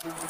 செய்திகள்.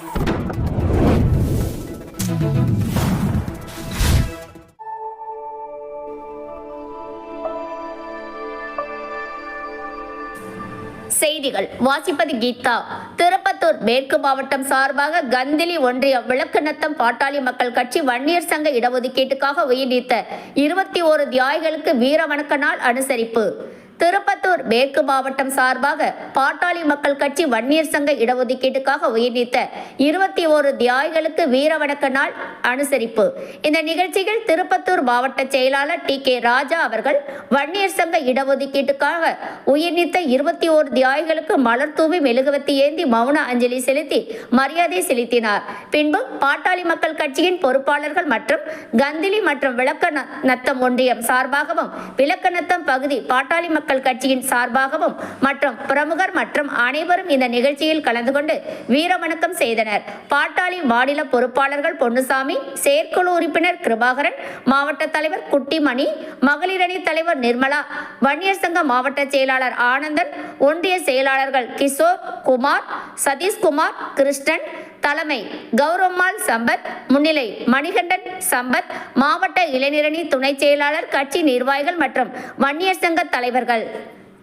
வாசிப்பது கீதா. திருப்பத்தூர் மேற்கு மாவட்டம் சார்பாக கந்திலி ஒன்றிய விளக்குநத்தம் பாட்டாளி மக்கள் கட்சி வன்னியர் சங்க இடஒதுக்கீட்டுக்காக உயிர்நீத்த இருபத்தி ஓரு தியாய்களுக்கு வீர வணக்க நாள் அனுசரிப்பு. திருப்பத்தூர் மேற்கு மாவட்டம் சார்பாக பாட்டாளி மக்கள் கட்சி வன்னியர் சங்க இடஒதுக்கீட்டுக்காக உயிர்நீத்த இருபத்தி ஓரு தியாய்களுக்கு வீர வணக்க நாள் அனுசரிப்பு. இந்த நிகழ்ச்சியில் திருப்பத்தூர் மாவட்ட செயலாளர் டி கே ராஜா அவர்கள் வன்னியர் சங்க இடஒதுக்கீட்டுக்காக உயிர்நீத்த இருபத்தி ஓரு தியாய்களுக்கு மலர் தூவி மெழுகுவத்தி ஏந்தி மௌன அஞ்சலி செலுத்தி மரியாதை செலுத்தினார். பின்பு பாட்டாளி மக்கள் கட்சியின் பொறுப்பாளர்கள் மற்றும் கந்திலி மற்றும் விளக்க ந- நத்தம் ஒன்றியம் சார்பாகவும் விளக்கநத்தம் பகுதி பாட்டாளி மக்கள் கட்சியின் சார்பாகவும் மற்றும் பிரமுகர் மற்றும் அனைவரும் இந்த நிகழ்ச்சியில் கலந்து கொண்டு வீரவணக்கம் செய்தனர். பாட்டாளி மாநில பொறுப்பாளர்கள் பொன்னுசாமி செயற்குழு உறுப்பினர் கிருபாகரன் மாவட்ட தலைவர் குட்டிமணி மகளிர் அணி தலைவர் நிர்மலா வன்னியர் சங்க மாவட்ட செயலாளர் ஆனந்தன் ஒன்றிய செயலாளர்கள் கிஷோர் குமார் சதீஷ்குமார் கிருஷ்ணன் தலைமை கௌரவம்மாள் சம்பத் முன்னிலை மணிகண்டன் சம்பத் மாவட்ட இளைஞரணி துணை செயலாளர் கட்சி நிர்வாகிகள் மற்றும் வன்னியர் சங்க தலைவர்கள்.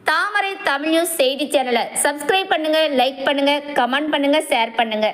தாமரை தமிழ் நியூஸ் செய்தி சேனலை சப்ஸ்கிரைப் பண்ணுங்க லைக் பண்ணுங்க கமெண்ட் பண்ணுங்க ஷேர் பண்ணுங்க.